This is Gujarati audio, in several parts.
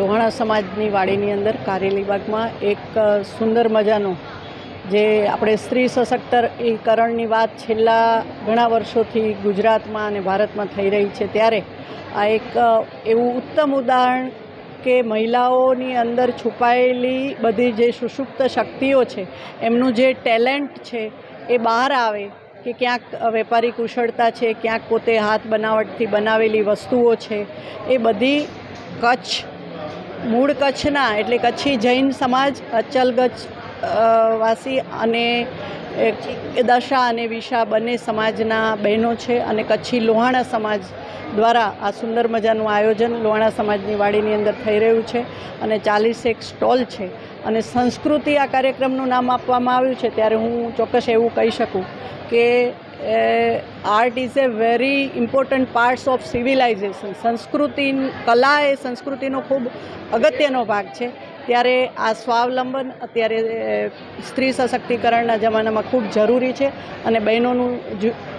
લોહાણા સમાજની વાડીની અંદર કારેલી બાગમાં એક સુંદર મજાનો જે આપણે સ્ત્રી સશક્તિકરણની વાત છેલ્લા ઘણા વર્ષોથી ગુજરાતમાં અને ભારતમાં થઈ રહી છે ત્યારે આ એક એવું ઉત્તમ ઉદાહરણ કે મહિલાઓની અંદર છુપાયેલી બધી જે સુષુપ્ત શક્તિઓ છે, એમનું જે ટેલેન્ટ છે એ બહાર આવે કે ક્યાંક વેપારી કુશળતા છે, ક્યાંક પોતે હાથ બનાવટથી બનાવેલી વસ્તુઓ છે, એ બધી કચ્છ મૂળ કચ્છના, એટલે કચ્છી જૈન સમાજ અચલગચ્છ વાસી અને દશા અને વિશા બંને સમાજના બહેનો છે અને કચ્છી લોહાણા સમાજ દ્વારા આ સુંદર મજાનું આયોજન લોહાણા સમાજની વાડીની અંદર થઈ રહ્યું છે અને ચાલીસેક સ્ટોલ છે અને સંસ્કૃતિ આ કાર્યક્રમનું નામ આપવામાં આવ્યું છે. ત્યારે હું ચોક્કસ એવું કહી શકું કે art is a very important parts of civilization સંસ્કૃતિ કલા એ સંસ્કૃતિનો ખૂબ અગત્યનો ભાગ છે. ત્યારે આ સ્વાવલંબન અત્યારે સ્ત્રી સશક્તિકરણના જમાનામાં ખૂબ જરૂરી છે અને બહેનોનું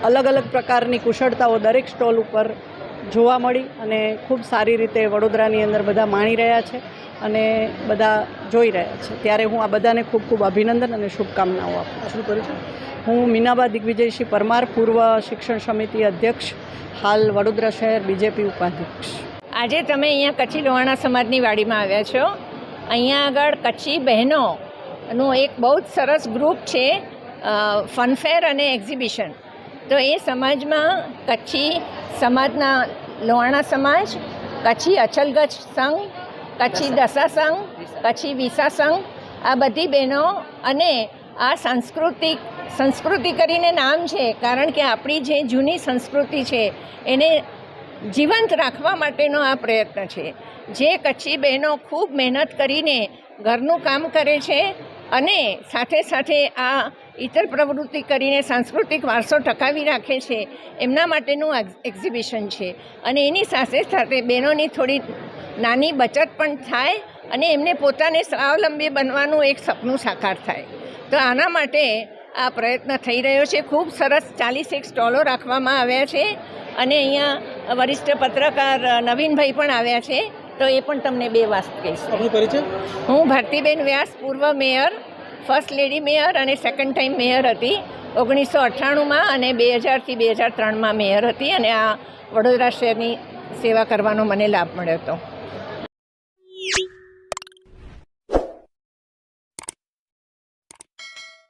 અલગ અલગ પ્રકારની કુશળતાઓ દરેક સ્ટોલ ઉપર જોવા મળી અને ખૂબ સારી રીતે વડોદરાની અંદર બધા માણી રહ્યા છે. અને બધા જોઈ રહ્યા છે. ત્યારે હું આ બધાને ખૂબ ખૂબ અભિનંદન અને શુભકામનાઓ આપું શું કરું છું? હું મીનાબા દિગ્વિજયસિંહ પરમાર પૂર્વ શિક્ષણ સમિતિ અધ્યક્ષ હાલ વડોદરા શહેર બીજેપી ઉપાધ્યક્ષ. આજે તમે અહીંયા કચ્છી લોહાણા સમાજની વાડીમાં આવ્યા છો. અહીંયા આગળ કચ્છી બહેનોનું એક બહુ જ સરસ ગ્રુપ છે ફનફેર અને એક્ઝિબિશન. તો એ સમાજમાં કચ્છી સમાજના લોહાણા સમાજ કચ્છી અચલગચ્છ સંઘ કચ્છી દશા સંઘ કચ્છી વિસા સંઘ આ બધી બહેનો અને આ સાંસ્કૃતિક, સંસ્કૃતિ કરીને નામ છે, કારણ કે આપણી જે જૂની સંસ્કૃતિ છે, એને જીવંત રાખવા માટેનો આ પ્રયત્ન છે. જે કચ્છી બહેનો ખૂબ મહેનત કરીને ઘરનું કામ કરે છે અને સાથે સાથે આ ઇતર પ્રવૃત્તિ કરીને સાંસ્કૃતિક વારસો ટકાવી રાખે છે, એમના માટેનું એક્ઝિબિશન છે. અને એની સાથે સાથે બહેનોની થોડી નાની બચત પણ થાય અને એમને પોતાને સ્વાવલંબી બનવાનું એક સપનું સાકાર થાય. તો આના માટે આ પ્રયત્ન થઈ રહ્યો છે. ખૂબ સરસ ચાલીસેક સ્ટોલો રાખવામાં આવ્યા છે અને અહીંયા વરિષ્ઠ પત્રકાર નવીનભાઈ પણ આવ્યા છે. તો એ પણ તમને બે વાત કહીશ. હું ભારતીબેન વ્યાસ પૂર્વ મેયર ફર્સ્ટ લેડી મેયર અને સેકન્ડ ટાઈમ મેયર હતી. ઓગણીસો અઠ્ઠાણુંમાં અને બે હજારથી બે હજાર ત્રણમાં મેયર હતી અને આ વડોદરા શહેરની સેવા કરવાનો મને લાભ મળ્યો હતો.